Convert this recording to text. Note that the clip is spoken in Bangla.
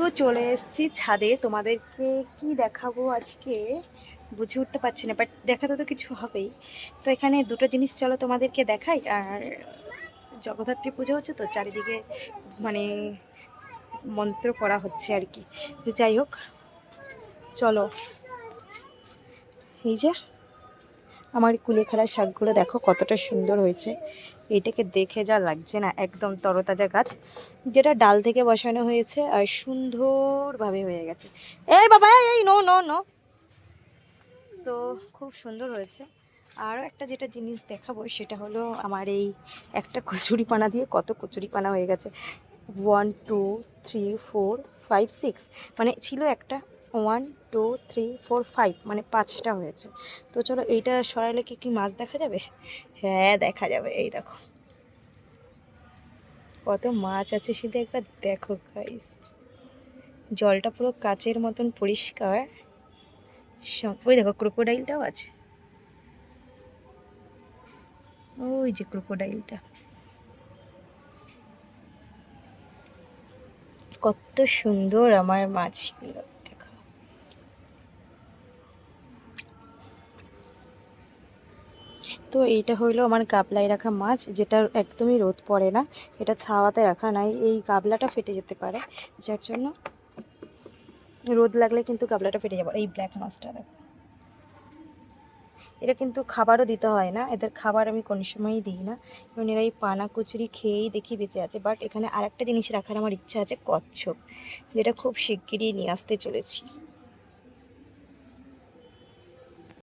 তো চলে এসেছি ছাদে। তোমাদেরকে কি দেখাবো আজকে? বুঝে উঠতে পারছি না বাট দেখাতে তো কিছু হবেই। তো এখানে দুটো জিনিস চলো তোমাদেরকে দেখাই। আর জগদ্ধাত্রী পুজো হচ্ছে তো, চারিদিকে মানে মন্ত্র করা হচ্ছে আর কি। যাই হোক, চলো। এই যে আমার কুলেখাড়ার শাকগুলো দেখো কতটা সুন্দর হয়েছে। এটাকে দেখে যা লাগছে না, একদম তরতাজা গাছ, যেটা ডাল থেকে বসানো হয়েছে আর সুন্দরভাবে হয়ে গেছে। এই বাবা, এই নো নো নো। তো খুব সুন্দর হয়েছে। আরও একটা যেটা জিনিস দেখাবো, সেটা হলো আমার এই একটা কচুরিপানা দিয়ে কত কচুরিপানা হয়ে গেছে। One two three four five six মানে ছিল একটা one two three four five মানে পাঁচটা হয়েছে। তো চলো এইটা সরাইলে কি কি মাছ দেখা যাবে? হ্যাঁ দেখা যাবে, এই দেখো। কত মাছ আছে শুধু একবার দেখো গাইস জলটা পুরো কাচের মতন পরিষ্কার। ওই দেখো ক্রোকোডাইলটাও আছে। ওই যে ক্রোকোডাইলটা কত সুন্দর আমার মাছগুলো। তো এইটা হইল আমার গাবলায় রাখা মাছ যেটা একদমই রোদ পড়ে না। এটা ছাওয়াতে রাখা নাই, এই গাবলাটা ফেটে যেতে পারে, যার জন্য রোদ লাগলে কিন্তু গাবলাটা ফেটে যাবে। এই ব্ল্যাক মাছটা দেখো। এটা কিন্তু খাবারও দিতে হয় না, এদের খাবার আমি কোনো সময়ই দিই না। কারণ এরা এই পানা কচুরি খেয়েই দেখি বেঁচে আছে বাট এখানে আরেকটা জিনিস রাখার আমার ইচ্ছা আছে, কচ্ছপ, যেটা খুব শিগগিরই নিয়ে আসতে চলেছি।